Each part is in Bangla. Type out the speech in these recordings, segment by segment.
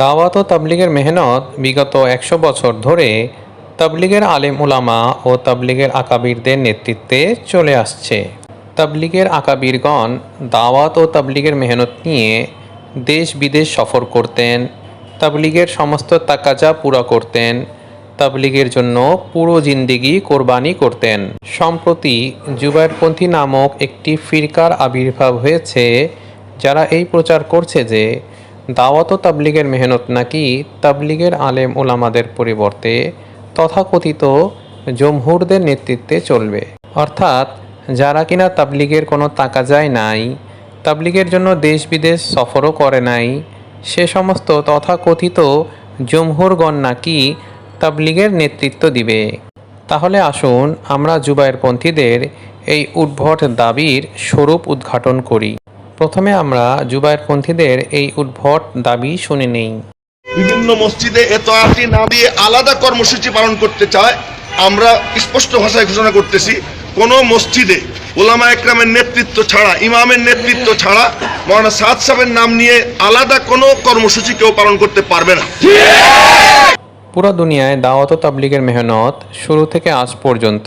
দাওয়াত ও তাবলিগের মেহনত বিগত একশো বছর ধরে তাবলিগের আলেম উলামা ও তাবলিগের আকাবিরদের নেতৃত্বে চলে আসছে। তাবলিগের আকাবিরগণ দাওয়াত ও তাবলিগের মেহনত নিয়ে দেশ বিদেশ সফর করতেন, তাবলিগের সমস্ত তাকাজা পুরা করতেন, তাবলিগের জন্য পুরো জিন্দিগি কোরবানি করতেন। সম্প্রতি জুবাইরপন্থী নামক একটি ফিরকার আবির্ভাব হয়েছে, যারা এই প্রচার করছে যে দাওয়াত ও তাবলিগের মেহনত নাকি তাবলিগের আলেম ওলামাদের পরিবর্তে তথাকথিত জমহুরদের নেতৃত্বে চলবে? অর্থাৎ, যারা কিনা তাবলিগের কোনো তাকাজাই নাই, তাবলিগের জন্য দেশ বিদেশ সফরও করে নাই, সে সমস্ত তথাকথিত জমহুরগণ নাকি তাবলিগের নেতৃত্ব দিবে? তাহলে আসুন আমরা জুবায়েরপন্থীদের এই উদ্ভট দাবির স্বরূপ উদ্ঘাটন করি। প্রথমে আমরা জুবায়েরপন্থীদের এই উদ্ভট দাবি শুনে নেই। বিভিন্ন মসজিদে এত আটি না দিয়ে আলাদা কর্মসূচি পালন করতে চায় আমরা স্পষ্ট ভাষায় ঘোষণা করতেছি কোন মসজিদে ওলামা একরামের নেতৃত্ব ছাড়া ইমামের নেতৃত্ব ছাড়া মৌলানা সাদ সাহেবের নাম নিয়ে আলাদা কোনো কর্মসূচি কেউ পালন করতে পারবে না। পুরো দুনিয়ায় দাওয়াত ও তাবলিগের মেহনত শুরু থেকে আজ পর্যন্ত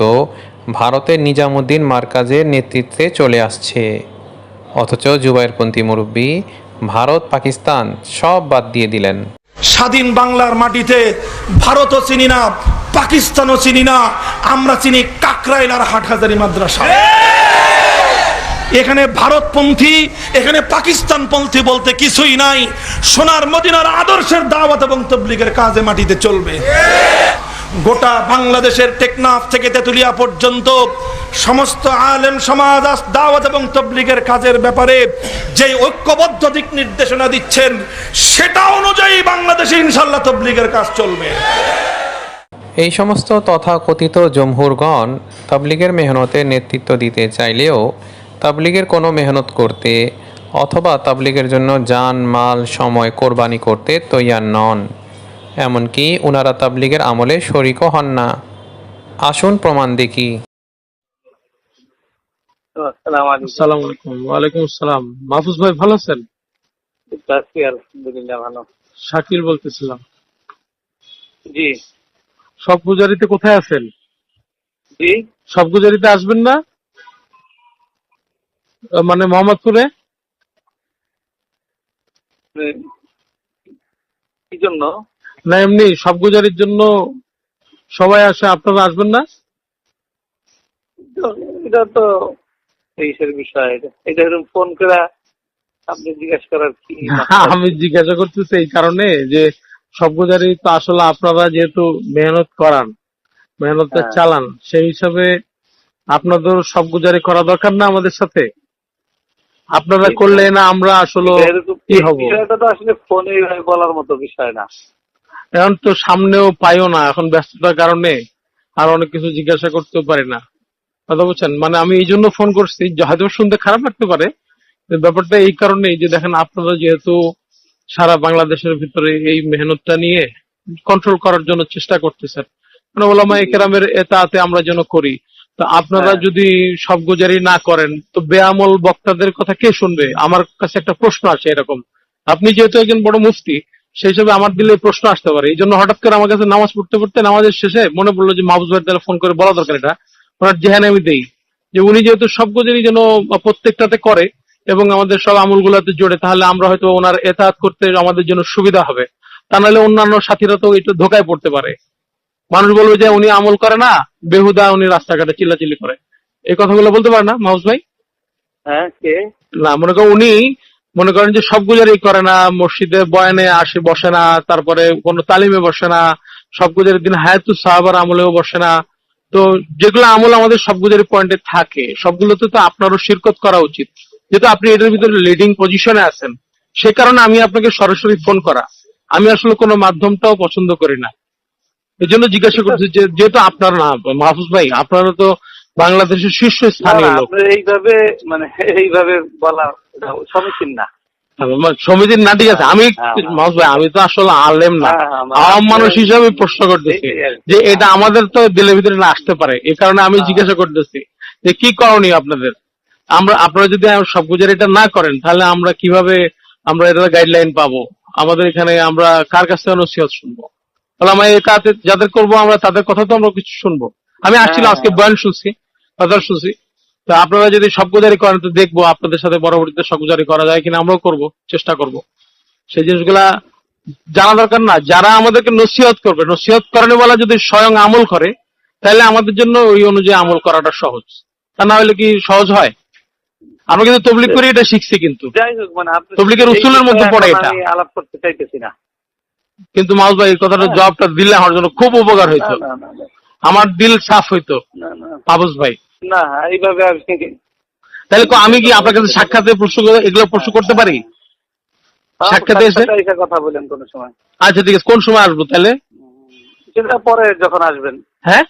ভারতের নিজামুদ্দিন মার্কাজের নেতৃত্বে চলে আসছে। অথচ জুবাইরপন্থী মুরব্বী, ভারত, পাকিস্তান সব বাদ দিয়ে দিলেন। স্বাধীন বাংলার মাটিতে ভারতও চিনি না, পাকিস্তানও চিনি না, আমরা চিনি কাকরাইল আর হাটহাজারি মাদ্রাসা। এখানে ভারতপন্থী, এখানে পাকিস্তানপন্থী বলতে কিছুই নাই। সোনার মদিনার আদর্শের দাওয়াত এবং তবলিগের কাজে মাটিতে চলবে। গোটা বাংলাদেশের টেকনাফ থেকে তেতুলিয়া পর্যন্ত সমস্ত আলেম সমাজ দাওয়াত এবং তবলিগের কাজের ব্যাপারে যে ঐক্যবদ্ধ দিক নির্দেশনা দিচ্ছেন, সেটা অনুযায়ী বাংলাদেশে ইনশাল্লাহ তবলিগের কাজ চলবে। এই সমস্ত তথাকথিত জমহুরগণ তাবলিগের মেহনতে নেতৃত্ব দিতে চাইলেও তাবলিগের কোনো মেহনত করতে অথবা তাবলিগের জন্য যান মাল, সময় কোরবানি করতে তৈয়ার নন। এমনকি ওনারা তাবলিগের আমলে শরিকও হন না। আসুন প্রমাণ দেখি। আসসালামু আলাইকুম। আসসালামু আলাইকুম। ওয়ালাইকুম আসসালাম। মাহফুজ ভাই ভালো আছেন? শাকিল বলতেছিলাম। জি। সব গুজারিতে কোথায় আছেন? জি। সব গুজারিতে আসবেন না? মানে মোহাম্মদপুরে? কি জন্য? না এমনি সব গুজারির জন্য সবাই আসে আপনারা আসবেন না? এটা তো তেইশের বিষয় এটা এটা এরকম ফোন করে আপনি জিজ্ঞাসা করার কি আমি জিজ্ঞাসা করতেছি এই কারণে যে সব গুজারি তো আসলে আপনারা যেহেতু মেহনত করান মেহনতে হ্যাঁ। চালান সেই হিসাবে আপনাদের সব গুজারি করা দরকার না আমাদের সাথে? আপনারা করলে না আমরা আসলে এটা কি হব? বিষয়টা তো আসলে ফোনে বলার মতো বিষয় না। এখন তো সামনেও পাইও না এখন ব্যস্ততার কারণে আর অনেক কিছু জিজ্ঞাসা করতেও পারি না। কথা বলছেন মানে আমি এই জন্য ফোন করছি হয়তো শুনতে খারাপ লাগতে পারে ব্যাপারটা এই কারণেই যে দেখেন আপনারা যেহেতু সারা বাংলাদেশের ভিতরে এই মেহনতটা নিয়ে কন্ট্রোল করার জন্য চেষ্টা করতেছেন মানে ওলামা একরামের এতাতে আমরা যেন করি। তো আপনারা হ্যাঁ। যদি সব গুজারি না করেন তো বেআমল বক্তাদের কথা কে শুনবে? আমার কাছে একটা প্রশ্ন আছে এরকম। আপনি যেহেতু একজন বড় মুফতি সেই হিসাবে আমার দিলে প্রশ্ন আসতে পারে। এই জন্য হঠাৎ করে আমার কাছে নামাজ পড়তে পড়তে নামাজের শেষে মনে পড়ল যে মাহবুজ ভাই তাহলে ফোন করে বলা দরকার এটা। ওনার জেহানে আমি দেই। যে উনি যেহেতু সব গুজারি যেন প্রত্যেকটাতে করে এবং আমাদের সব আমলগুলোতে জোড়ে তাহলে আমরা হয়তো ওনার এতাহাত করতে আমাদের জন্য সুবিধা হবে। তা নাহলে অন্যান্য সাথীরা তো একটু ধোকায় পড়তে পারে। মানুষ বলবে যে উনি আমল করে না বেহুদা উনি রাস্তাঘাটে চিল্লাচিল্লি করে। এই কথাগুলো বলতে পারে না মাহবুজ ভাই? হ্যাঁ কে? না মনে করেন উনি মনে করেন যে সবগুজারই করে না মসজিদে বয়ানে আসে বসে না তারপরে কোনো তালিমে বসে না সবগুজারের দিন হায়াতু সাহাবার আমলেও বসে না। তো যেগুলো আমল আমাদের সবগুজারি পয়েন্টে থাকে সবগুলোতে তো আপনারও শিরকত করা উচিত। যেহেতু আপনি এটার ভিতরে লিডিং পজিশনে আছেন সে কারণে আমি আপনাকে সরাসরি ফোন করা। আমি আসলে কোনো মাধ্যমটাও পছন্দ করি না। এই জন্য জিজ্ঞাসা করছি যে যেহেতু আপনার না মাহফুজ ভাই আপনারা তো বাংলাদেশের শীর্ষ স্থানীয় লোক। এইভাবে মানে এইভাবে বলা সমীচীন না। সমিতির না ঠিক আছে আমি হ্যাঁ, হ্যাঁ। ভাই আমি তো আসলে আলেম না। হ্যাঁ, হ্যাঁ, মানে আপনি- মানুষ হিসাবে প্রশ্ন করতেছি। যে এটা আমাদের তো দিলের ভিতরে না আসতে পারে। এই কারণে আমি হ্যাঁ। জিজ্ঞাসা করতেছি যে কি করণীয় আপনাদের? আমরা আপনারা যদি সব গুজার এটা না করেন তাহলে আমরা কীভাবে আমরা এটা গাইডলাইন পাবো? আমাদের এখানে আমরা কার কাছ থেকে নসিহত শুনব? তাহলে কাতে যাদের করব আমরা তাদের কথা তো আমরা কিছু শুনব। আমি আসছিলাম আজকে বয়ান শুনছি কথা শুনছি। তো আপনারা যদি সবগুজারি করেন তো দেখব আপনাদের সাথে পরবর্তীতে সবগুজারি করা যায় কিনা আমরাও করব চেষ্টা করব। সেই জিনিসগুলা জানা দরকার না। যারা আমাদেরকে নসিহত করবে নসিহত করেনি বলা যদি স্বয়ং আমল করে তাহলে আমাদের জন্য ওই অনুযায়ী আমল করাটা সহজ। তা না হলে কি সহজ হয়? আমরা কিন্তু তবলিক করে এটা শিখছি কিন্তু। মানে এই উসুলের মধ্যে পড়ে এটা। আলাপ করতে চাইতেছি না। কিন্তু মাউস ভাই এই কথাটা হ্যাঁ। জবাবটা দিলে আমার জন্য খুব উপকার হইতো। আমার দিল সাফ হইতো। না, ভাই। না এইভাবে আমি তাহলে আমি কি আপনার কাছে সাক্ষাতে প্রশ্ন এগুলো প্রশ্ন করতে পারি? সাক্ষাতে এসে? কথা বলেন কোন সময়। আচ্ছা ঠিক আছে কোন সময় আসব তাহলে? সেটা পরে যখন আসবেন। হ্যাঁ?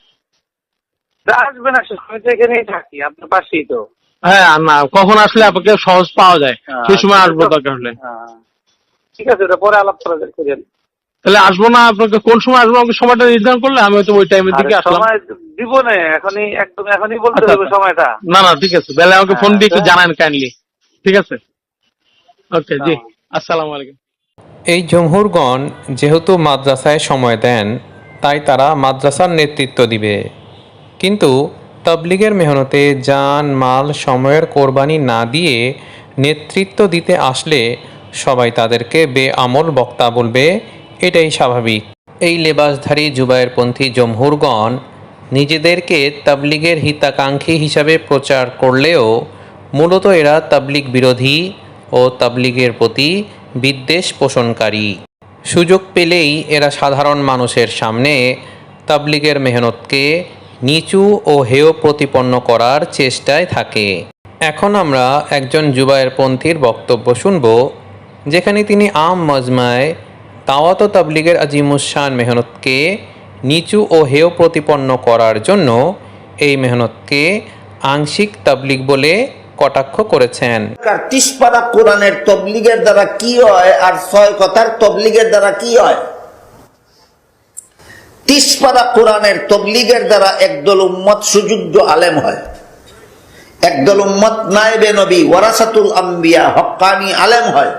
আসবেন আসলে আমি তো এখানেই থাকি আপনার পাশেই তো। হ্যাঁ না কখন আসলে আপনাকে সহজ পাওয়া যায় হ্যাঁ, সেই সময় আসব দরকার হলে। হ্যাঁ। ঠিক আছে ওটা পরে আলাপ করা যায় তাহলে আসব না আপনাকে কোন সময় আসব আমাকে সময়টা নির্ধারণ করলে আমি হয়তো ওই টাইমের দিকে আসলাম। সময় দিব না এখনই একদম এখনই বলতে আচ্ছা, হবে আচ্ছা। সময়টা। না না ঠিক আছে। তাহলে আমাকে ফোন দিয়ে একটু আচ্ছা। জানান কাইন্ডলি ঠিক আছে? ওকে জি। হ্যাঁ। আসসালামু আলাইকুম। এই জমহুরগণ যেহেতু মাদ্রাসায় সময় দেন তাই তারা মাদ্রাসার নেতৃত্ব দিবে। কিন্তু তবলিগের মেহনতে জান মাল সময়ের কোরবানি না দিয়ে নেতৃত্ব দিতে আসলে সবাই তাদেরকে বেআমল বক্তা বলবে এটাই স্বাভাবিক। এই লেবাসধারী জুবায়েরপন্থী জমহুরগণ নিজেদেরকে তাবলিগের হিতাকাঙ্ক্ষী হিসাবে প্রচার করলেও মূলত এরা তাবলিগ বিরোধী ও তাবলিগের প্রতি বিদ্বেষ পোষণকারী। সুযোগ পেলেই এরা সাধারণ মানুষের সামনে তাবলিগের মেহনতকে নিচু ও হেয় প্রতিপন্ন করার চেষ্টায় থাকে। এখন আমরা একজন জুবায়েরপন্থীর বক্তব্য শুনব, যেখানে তিনি আম মজমায় দাওয়াত ও তাবলিগের আজিমুসান মেহনতকে নিচু ও হেয় প্রতিপন্ন করার জন্য এই মেহনতকে আংশিক তাবলিগ বলে কটাক্ষ করেছেন। আর তিসপাড়া কোরআনের তবলিগের দ্বারা কি হয় আর ছয় কথার তবলিগের দ্বারা কি হয়? তিসপাড়া কোরআনের তবলিগের দ্বারা একদল উম্মত সুযোগ্য আলেম হয়। একদল উম্মত নায়েবে নবী ওয়ারাসাতুল আম্বিয়া হক্কানি আলেম হয়।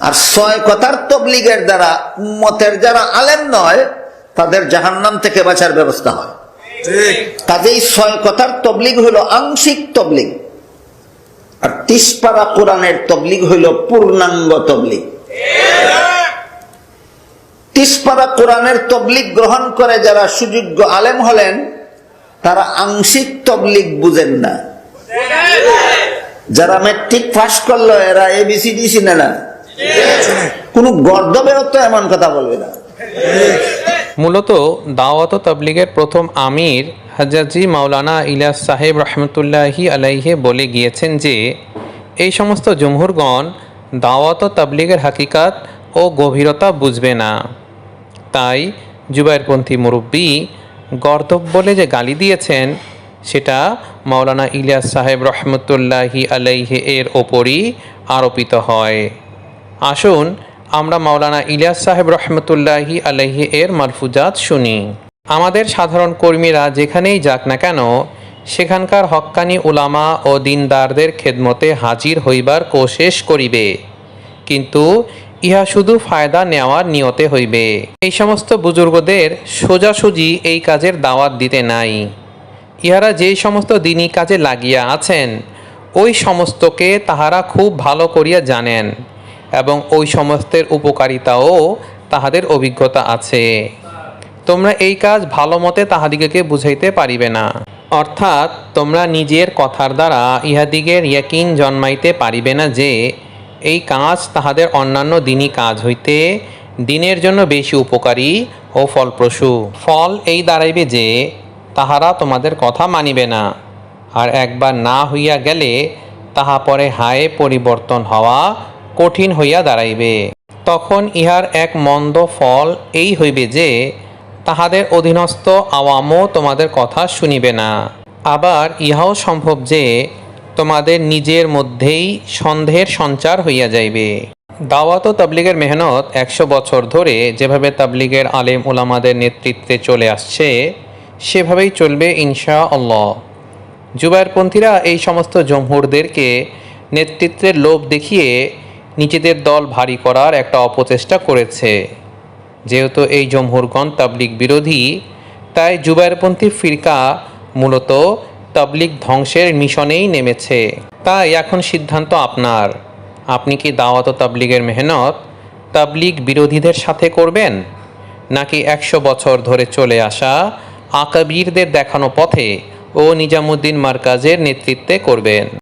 আর ছয় কথার তবলিগের দ্বারা উম্মতের যারা আলেম নয় তাদের জাহান্নাম থেকে বাঁচার ব্যবস্থা হয়। কাজেই ছয় কথার তবলিগ হলো আংশিক তবলিগ। আর তিসপাড়া কোরআনের তবলিগ হইল পূর্ণাঙ্গ তবলিগ। তিসপাড়া কোরআনের তবলিগ গ্রহণ করে যারা সুযোগ্য আলেম হলেন তারা আংশিক তবলিগ বুঝেন না। যারা মেট্রিক পাস করল এরা এবিসিডি চিনে না। কোন গর্দবেও তো এমন কথা বলবে না। মূলত দাওয়াত তাবলিগের প্রথম আমির হাজাজি মাওলানা ইলিয়াস সাহেব রহমতুল্লাহি আলাইহে বলে গিয়েছেন যে, এই সমস্ত জমহুরগণ দাওয়াত তাবলিগের হাকিকাত ও গভীরতা বুঝবে না। তাই জুবাইরপন্থী মুরব্বী গর্দব বলে যে গালি দিয়েছেন, সেটা মাওলানা ইলিয়াস সাহেব রহমতুল্লাহি আলাইহে এর ওপরই আরোপিত হয়। আসুন, আমরা মাওলানা ইলিয়াস সাহেব রহমতুল্লাহি আলহি এর মারফুজাত শুনি। আমাদের সাধারণ কর্মীরা যেখানেই যাক না কেন, সেখানকার হক্কানি উলামা ও দিনদারদের খেদমতে হাজির হইবার কোশেশ করিবে। কিন্তু ইহা শুধু ফায়দা নেওয়ার নিয়তে হইবে। এই সমস্ত বুজুর্গদের সোজাসুজি এই কাজের দাওয়াত দিতে নাই। ইহারা যেই সমস্ত দিনই কাজে লাগিয়া আছেন, ওই সমস্তকে তাহারা খুব ভালো করিয়া জানেন। এবং ওই সমস্তের উপকারিতাও তাহাদের অভিজ্ঞতা আছে। তোমরা এই কাজ ভালো মতে তাহাদিগকে বুঝাইতে পারিবে না। অর্থাৎ তোমরা নিজের কথার দ্বারা ইহাদিগের ইয়াকিন জন্মাইতে পারিবে না যে, এই কাজ তাহাদের অন্যান্য দিনই কাজ হইতে দিনের জন্য বেশি উপকারী ও ফলপ্রসূ। ফল এই দাঁড়াইবে যে, তাহারা তোমাদের কথা মানিবে না। আর একবার না হইয়া গেলে তাহা পরে হায়ে পরিবর্তন হওয়া কঠিন হইয়া দাঁড়াইবে। তখন ইহার এক মন্দ ফল এই হইবে যে, তাহাদের অধীনস্থ আওয়ামও তোমাদের কথা শুনিবে না। আবার ইহাও সম্ভব যে, তোমাদের নিজের মধ্যেই সন্দেহের সঞ্চার হইয়া যাইবে। দাওয়াত ও তাবলিগের মেহনত একশো বছর ধরে যেভাবে তাবলিগের আলেম ওলামাদের নেতৃত্বে চলে আসছে, সেভাবেই চলবে ইনশা আল্লাহ জুবায়েরপন্থীরা এই সমস্ত জমহুরদেরকে নেতৃত্বের লোভ দেখিয়ে নিজেদের দল ভারী করার একটা অপচেষ্টা করেছে। যেহেতু এই জমহুরগণ তাবলিগ বিরোধী, তাই জুবাইরপন্থী ফিরকা মূলত তাবলিগ ধ্বংসের মিশনেই নেমেছে। তাই এখন সিদ্ধান্ত আপনার। আপনি কি দাওয়াত তাবলিগের মেহনত তাবলিগ বিরোধীদের সাথে করবেন? নাকি একশো বছর ধরে চলে আসা আকাবিরদের দেখানো পথে ও নিজামুদ্দিন মার্কাজের নেতৃত্বে করবেন?